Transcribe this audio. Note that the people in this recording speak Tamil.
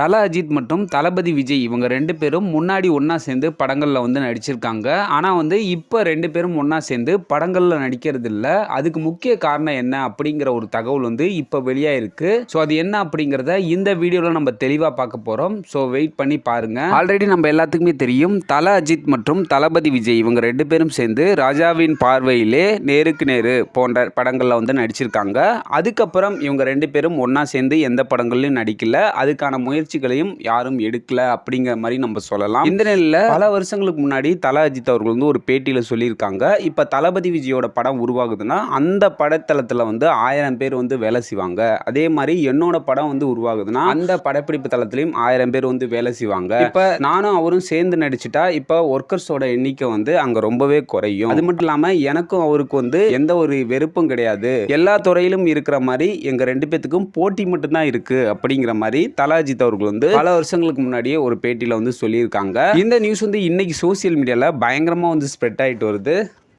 தல அஜித் மற்றும் தளபதி விஜய் இவங்க ரெண்டு பேரும் முன்னாடி ஒன்றா சேர்ந்து படங்களில் வந்து நடிச்சிருக்காங்க. ஆனால் வந்து இப்போ ரெண்டு பேரும் ஒன்றா சேர்ந்து படங்களில் நடிக்கிறது இல்லை அதுக்கு முக்கிய காரணம் என்ன அப்படிங்கிற ஒரு தகவல் வந்து இப்போ வெளியாயிருக்கு. ஸோ அது என்ன அப்படிங்கிறத இந்த வீடியோவில் நம்ம தெளிவாக பார்க்க போகிறோம் ஸோ வெயிட் பண்ணி பாருங்கள் ஆல்ரெடி நம்ம எல்லாத்துக்குமே தெரியும் தல அஜித் மற்றும் தளபதி விஜய் இவங்க ரெண்டு பேரும் சேர்ந்து ராஜாவின் பார்வையிலே நேருக்கு நேரு போன்ற படங்களில் வந்து நடிச்சிருக்காங்க. அதுக்கப்புறம் இவங்க ரெண்டு பேரும் ஒன்றா சேர்ந்து எந்த படங்கள்லையும் நடிக்கல. அதுக்கான முயற்சி முயற்சிகளையும் யாரும் எடுக்கல அப்படிங்கிற மாதிரி நம்ம சொல்லலாம். இந்த நிலையில் பல வருஷங்களுக்கு முன்னாடி தல அஜித் அவர்கள் வந்து ஒரு பேட்டியில் சொல்லியிருக்காங்க. இப்போ தளபதி விஜயோட படம் உருவாகுதுன்னா அந்த படத்தளத்தில் வந்து ஆயிரம் பேர் வந்து வேலை செய்வாங்க. அதே மாதிரி என்னோட படம் வந்து உருவாகுதுன்னா அந்த படப்பிடிப்பு தளத்திலையும் ஆயிரம் பேர் வந்து வேலை செய்வாங்க. இப்போ நானும் அவரும் சேர்ந்து நடிச்சிட்டா இப்போ ஒர்க்கர்ஸோட எண்ணிக்கை வந்து அங்கே ரொம்பவே குறையும். அது மட்டும் இல்லாமல் எனக்கும் அவருக்கு வந்து எந்த ஒரு வெறுப்பும் கிடையாது. எல்லா துறையிலும் இருக்கிற மாதிரி எங்க ரெண்டு பேத்துக்கும் போட்டி மட்டும்தான் இருக்கு அப்படிங்கிற மாதிரி தல அஜித் அவர்கள் வந்து பல வருஷங்களுக்கு முன்னாடியே ஒரு பேட்டியில் வந்து சொல்லியிருக்காங்க. இந்த நியூஸ் வந்து இன்னைக்கு சோசியல் மீடியாவில் பயங்கரமாக வந்து ஸ்ப்ரெட் ஆயிட்டு வருது.